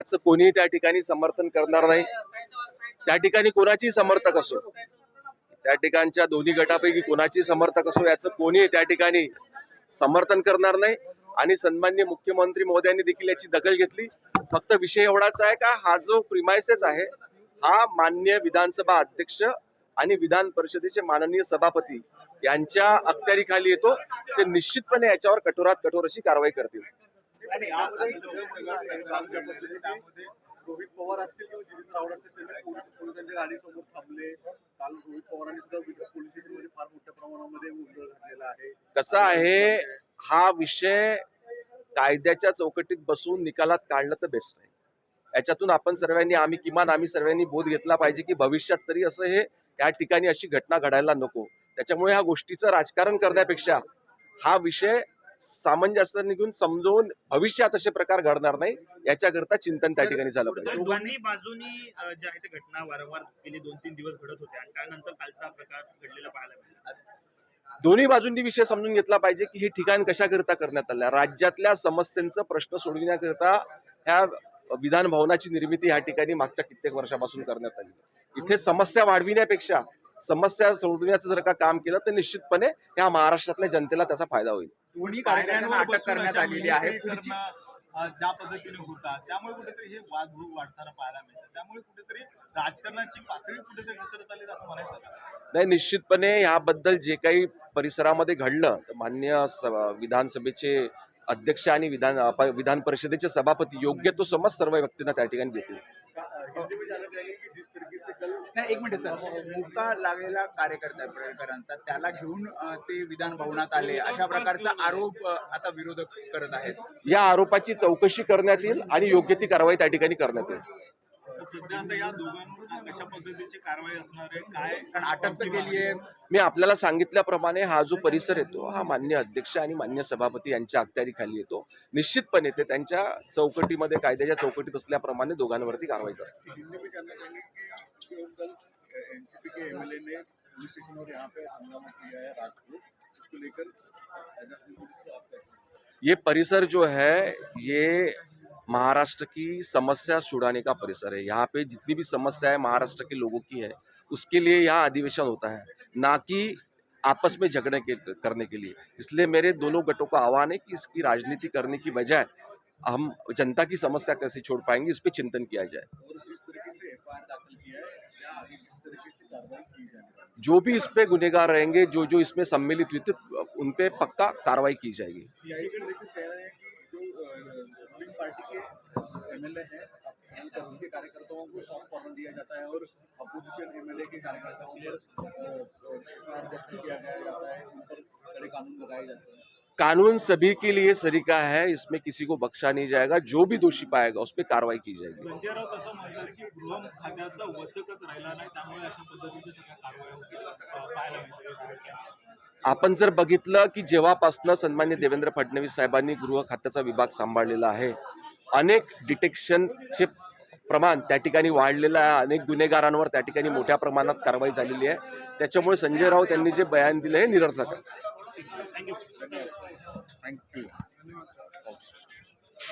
त्याचं कोणीही त्या ठिकाणी समर्थन करणार नाही. त्या ठिकाणी कोणाची समर्थक असो. त्या ठिकाणच्या दोन्ही गटापैकी कोणाची समर्थक असो याचं कोणी त्या ठिकाणी समर्थन करणार नाही. आणि सन्मान्य मुख्यमंत्री महोदयांनी देखील याची दखल घेतली. फक्त विषय एवढाच आहे का हा जो प्रिमायसेस आहे हा मान्य विधानसभा अध्यक्ष आणि विधान परिषदेचे माननीय सभापती यांच्या अखत्यारीखाली येतो. ते निश्चितपणे याच्यावर कठोरात कठोर अशी कारवाई करतील. त्यामध्ये रोहित पवार असतील किंवा जितेंद्र असतील त्यांनी पोलीस पोलिसांच्या गाडीसमोर थांबले. काल रोहित पवारांनी पोलीस स्टेशनमध्ये फार मोठ्या प्रमाणामध्ये गोंधळ घातलेला आहे. कसं आहे हा विषय कायद्याच्या चौकटीत बसून निकालात काढलं तर बेस्ट आहे. याच्यातून आपण सर्वांनी आम्ही किमान आम्ही सर्वांनी बोध घेतला पाहिजे की भविष्यात तरी असं हे या ठिकाणी अशी घटना घडायला नको. त्याच्यामुळे ह्या गोष्टीचं राजकारण करण्यापेक्षा हा विषय सामंजस्याने घेऊन समजवून भविष्यात असे प्रकार घडणार नाही याच्याकरता चिंतन त्या ठिकाणी झालं पाहिजे. दोन्ही बाजूनी ज्या आहे ते घटना वारंवार गेली दोन तीन दिवस घडत होत्या. त्यानंतर कालचा प्रकार घडलेला पाहायला मिळाला. दोन्ही बाजूंनी विषय समजून घेतला पाहिजे की हे ठिकाण कशाकरिता करण्यात आलं राज्यातल्या समस्यांचा प्रश्न सोडविण्याकरिता ह्या विधान भवनाची निर्मिती ह्या ठिकाणी मागच्या कित्येक वर्षापासून करण्यात आली. इथे समस्या वाढविण्यापेक्षा समस्या सोडविण्याचं जर का काम केलं तर निश्चितपणे ह्या महाराष्ट्रातल्या जनतेला त्याचा फायदा होईल. दोन्ही कार्यकर्त्यांना कार्यालयांवर अटक करण्यात आलेली आहे. ज्या पद्धतीने होतात त्यामुळे कुठेतरी हे वादभूक वाढताना पाहायला मिळतं त्यामुळे कुठेतरी राजकारणाची पातळी कुठेतरी घसरत चालली असं म्हणायचं का? नाही निश्चितपणे ह्याबद्दल जे काही परिसरामध्ये घडलं तर मान्य विधानसभेचे अध्यक्ष आणि विधान विधान परिषदेचे सभापती योग्य तो समज सर्व व्यक्तींना त्या ठिकाणी देतील. नाही एक मिनिट सर. मुका लागलेला कार्यकर्ता पडळकरांचा त्याला घेऊन ते विधान भवनात आले. अशा प्रकारचा आरोप आता विरोधक करत आहेत. या आरोपाची चौकशी करण्यात येईल आणि योग्य ती कारवाई त्या ठिकाणी करण्यात येईल. सध्या आता या दोघांवर कशा पद्धतीची कारवाई असणार आहे? काय कारण अटक तर केली आहे मी आपल्याला सांगितल्याप्रमाणे हा जो परिसर येतो हा मान्य अध्यक्ष आणि मान्य सभापती यांच्या अखत्यारीखाली येतो. निश्चितपणे ते त्यांच्या चौकटीमध्ये कायद्याच्या चौकटीत असल्याप्रमाणे दोघांवरती कारवाई करतात. हिंदी में जानना चाहेंगे कि जो कल एनसीपी के एमएलए ने पुलिस स्टेशन और यहाँ पे हंगामा किया है रात को उसको लेकर एज अ पुलिस से आप क्या कहेंगे? ये परिसर जो है ये महाराष्ट्र की समस्या छुड़ाने का परिसर है। यहाँ पे जितनी भी समस्या महाराष्ट्र के लोगों की है, उसके लिए यहाँ अधिवेशन होता है, ना कि आपस में झगड़े के, करने के लिए। इसलिए मेरे दोनों गटों का आह्वान है कि इसकी राजनीति करने की बजाय हम जनता की समस्या कैसे छोड़ पाएँगे, इस पर चिंतन किया जाए। जो भी इस पे गुनेगार रहेंगे जो जो इसमें सम्मिलित हुए थे, उन पे पक्का कार्रवाई की जाएगी। हैं कि रूलिंग पार्टी के एमएलए हैं उनके कार्यकर्ताओं को सॉफ्ट कॉर्नर दिया जाता है और अपोजिशन एमएलए के कार्यकर्ताओं पर जैसे किया गया जाता है उन पर कड़े कानून लगाए जाते हैं कानून सभी के लिए सरीका है इसमें किसी को बख्शा नहीं जाएगा जो भी दोषी पाएगा उस पर कार्रवाई की जाएगी संजय राऊत असं म्हणतात की गृह खात्याचा वचकच राहिला नाही त्यामुळे अशा पद्धतीच्या सगळ्या कारवाया होतील असं पाहायला मिळतं या सगळ्या केंद्रात. आपण जर बघितलं की जेव्हापासनं सन्मान्य देवेंद्र फडणवीस साहेबांनी गृह खात्याचा विभाग सांभाळलेला आहे अनेक डिटेक्शनचे प्रमाण त्या ठिकाणी वाढलेलं आहे. अनेक गुन्हेगारांवर त्या ठिकाणी मोठ्या प्रमाणात कारवाई झालेली आहे. त्याच्यामुळे संजय राऊत यांनी जे बयान दिलं हे निरर्थक आहे. थँक्यू